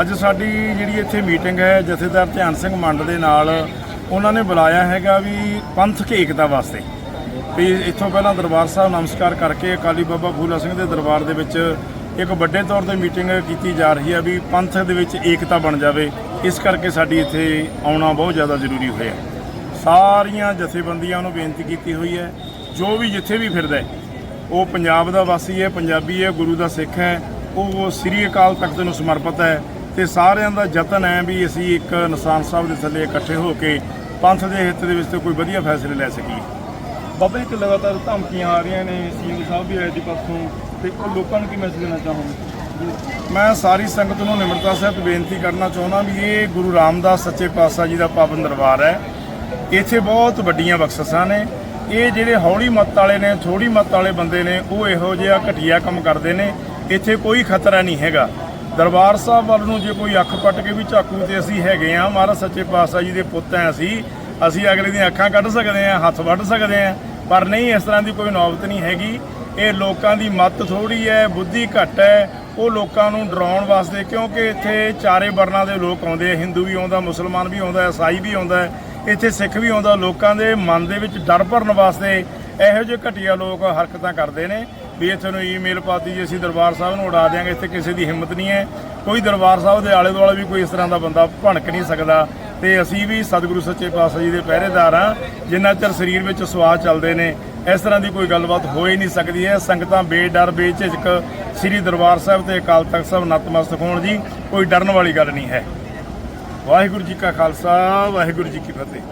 ਅੱਜ ਸਾਡੀ ਜਿਹੜੀ ਇੱਥੇ ਮੀਟਿੰਗ ਹੈ, ਜਥੇਦਾਰ ਧਿਆਨ ਸਿੰਘ ਮੰਡ ਦੇ ਨਾਲ, ਉਹਨਾਂ ਨੇ ਬੁਲਾਇਆ ਹੈਗਾ ਵੀ ਪੰਥਕ ਏਕਤਾ ਵਾਸਤੇ। ਵੀ ਇੱਥੋਂ ਪਹਿਲਾਂ ਦਰਬਾਰ ਸਾਹਿਬ ਨਮਸਕਾਰ ਕਰਕੇ ਅਕਾਲੀ ਬਾਬਾ ਫੂਲਾ ਸਿੰਘ ਦੇ ਦਰਬਾਰ ਦੇ ਵਿੱਚ ਇੱਕ ਵੱਡੇ ਤੌਰ ਤੇ ਮੀਟਿੰਗ ਕੀਤੀ ਜਾ ਰਹੀ ਹੈ ਵੀ ਪੰਥ ਦੇ ਵਿੱਚ ਏਕਤਾ ਬਣ ਜਾਵੇ। ਇਸ ਕਰਕੇ ਸਾਡੀ ਇੱਥੇ ਆਉਣਾ ਬਹੁਤ ਜ਼ਿਆਦਾ ਜ਼ਰੂਰੀ ਹੋਇਆ। ਸਾਰੀਆਂ ਜਥੇਬੰਦੀਆਂ ਨੂੰ ਬੇਨਤੀ ਕੀਤੀ ਹੋਈ ਹੈ, ਜੋ ਵੀ ਜਿੱਥੇ ਵੀ ਫਿਰਦਾ ਹੈ, ਉਹ ਪੰਜਾਬ ਦਾ ਵਾਸੀ ਹੈ, ਪੰਜਾਬੀ ਹੈ, ਗੁਰੂ ਦਾ ਸਿੱਖ ਹੈ, ਉਹ ਸ੍ਰੀ ਅਕਾਲ ਤਖਤ ਨੂੰ ਸਮਰਪਿਤ ਹੈ। ਤੇ ਸਾਰਿਆਂ ਦਾ ਯਤਨ ਹੈ ਵੀ ਅਸੀਂ ਇੱਕ ਨਿਸ਼ਾਨ ਸਾਹਿਬ ਦੇ ਥੱਲੇ ਇਕੱਠੇ ਹੋ ਕੇ ਪੰਥ ਦੇ ਹਿੱਤ ਦੇ ਵਿੱਚ ਤੇ ਕੋਈ ਵਧੀਆ ਫੈਸਲੇ ਲੈ ਸਕੀਏ। ਬਾਬਾ ਇੱਕ ਲਗਾਤਾਰ ਧਮਕੀਆਂ ਆ ਰਹੀਆਂ ਨੇ, ਸੀਐਮ ਸਾਹਿਬ ਵੀ ਆਏ ਸੀ ਪਰਸੋਂ, ਤੇ ਉਹ ਲੋਕਾਂ ਨੂੰ ਕੀ ਮੈਸੇਜ ਦੇਣਾ ਚਾਹੋਗੇ? ਮੈਂ ਸਾਰੀ ਸੰਗਤ ਨੂੰ ਨਿਮਰਤਾ ਸਾਹਿਬ ਬੇਨਤੀ ਕਰਨਾ ਚਾਹੁੰਦਾ ਵੀ ਇਹ ਗੁਰੂ ਰਾਮਦਾਸ ਸੱਚੇ ਪਾਤਸ਼ਾਹ ਜੀ ਦਾ ਪਾਵਨ ਦਰਬਾਰ ਹੈ। ਇੱਥੇ ਬਹੁਤ ਵੱਡੀਆਂ ਬਖਸ਼ਿਸ਼ਾਂ ਨੇ। ਇਹ ਜਿਹੜੇ ਹੌਲੀ ਮੱਤ ਵਾਲੇ ਨੇ ਥੋੜੀ ਮੱਤ ਵਾਲੇ ਬੰਦੇ ਨੇ, ਉਹ ਇਹੋ ਜਿਹਾ ਘਟੀਆ ਕੰਮ ਕਰਦੇ ਨੇ। ਇੱਥੇ ਕੋਈ ਖਤਰਾ ਨਹੀਂ ਹੈਗਾ। ਦਰਬਾਰ ਸਾਹਿਬ ਵੱਲ ਨੂੰ ਜੇ ਕੋਈ ਅੱਖ ਪੱਟ ਕੇ ਵੀ ਝਾਕੂ ਤੇ ਅਸੀਂ ਹੈਗੇ ਆ ਮਹਾਰਾਜ ਸੱਚੇ ਪਾਤਸ਼ਾਹ ਜੀ ਦੇ ਪੁੱਤ ਆ ਅਸੀਂ ਅਸੀਂ ਅਗਲੇ ਦੀਆਂ ਅੱਖਾਂ ਕੱਢ ਸਕਦੇ ਆ ਹੱਥ ਵੱਢ ਸਕਦੇ ਆ ਪਰ ਨਹੀਂ, ਇਸ ਤਰ੍ਹਾਂ ਦੀ ਕੋਈ ਨੌਬਤ ਨਹੀਂ ਹੈਗੀ। ਇਹ ਲੋਕਾਂ ਦੀ ਮੱਤ ਥੋੜੀ ਹੈ, ਬੁੱਧੀ ਘੱਟ ਹੈ, ਉਹ ਲੋਕਾਂ ਨੂੰ ਡਰਾਉਣ ਵਾਸਤੇ, ਕਿਉਂਕਿ ਇੱਥੇ ਚਾਰੇ ਵਰਨਾਂ ਦੇ ਲੋਕ ਆਉਂਦੇ ਆ, ਹਿੰਦੂ ਵੀ ਆਉਂਦਾ, ਮੁਸਲਮਾਨ ਵੀ ਆਉਂਦਾ, ਈਸਾਈ ਵੀ ਆਉਂਦਾ, ਇੱਥੇ ਸਿੱਖ ਵੀ ਆਉਂਦਾ, ਲੋਕਾਂ ਦੇ ਮਨ ਦੇ ਵਿੱਚ ਡਰ ਭਰਨ ਵਾਸਤੇ ਇਹੋ ਜਿਹੇ ਘਟੀਆ ਲੋਕ ਹਰਕਤਾਂ ਕਰਦੇ ਨੇ। ਵੀ ਇੱਥੇ ਨੂੰ ਈਮੇਲ ਪਾਤੀ ਜੀ, ਅਸੀਂ ਦਰਬਾਰ ਸਾਹਿਬ ਨੂੰ ਉਡਾ ਦਿਆਂਗੇ, ਇੱਥੇ ਕਿਸੇ ਦੀ ਹਿੰਮਤ ਨਹੀਂ ਹੈ। ਕੋਈ ਦਰਬਾਰ ਸਾਹਿਬ ਦੇ ਆਲੇ ਦੁਆਲੇ ਵੀ ਕੋਈ ਇਸ ਤਰ੍ਹਾਂ ਦਾ ਬੰਦਾ ਭਣਕ ਨਹੀਂ ਸਕਦਾ ਤੇ ਅਸੀਂ ਵੀ ਸਤਿਗੁਰੂ ਸੱਚੇ ਪਾਤਸ਼ਾਹ ਜੀ ਦੇ ਪਹਿਰੇਦਾਰ ਹਾਂ, ਜਿੰਨਾ ਚਿਰ ਸਰੀਰ ਵਿੱਚ ਸਵਾਸ ਚੱਲਦੇ ਨੇ, ਇਸ ਤਰ੍ਹਾਂ ਦੀ ਕੋਈ ਗੱਲਬਾਤ ਹੋ ਹੀ ਨਹੀਂ ਸਕਦੀ ਹੈ। ਸੰਗਤਾਂ ਬੇਡਰ, ਬੇਝਿਜਕ ਸ੍ਰੀ ਦਰਬਾਰ ਸਾਹਿਬ ਤੇ ਅਕਾਲ ਤਖਤ ਸਾਹਿਬ ਨਤਮਸਤਕ ਹੋਣ ਜੀ, ਕੋਈ ਡਰਨ ਵਾਲੀ ਗੱਲ ਨਹੀਂ ਹੈ। ਵਾਹਿਗੁਰੂ ਜੀ ਕਾ ਖਾਲਸਾ, ਵਾਹਿਗੁਰੂ ਜੀ ਕੀ ਫਤਿਹ।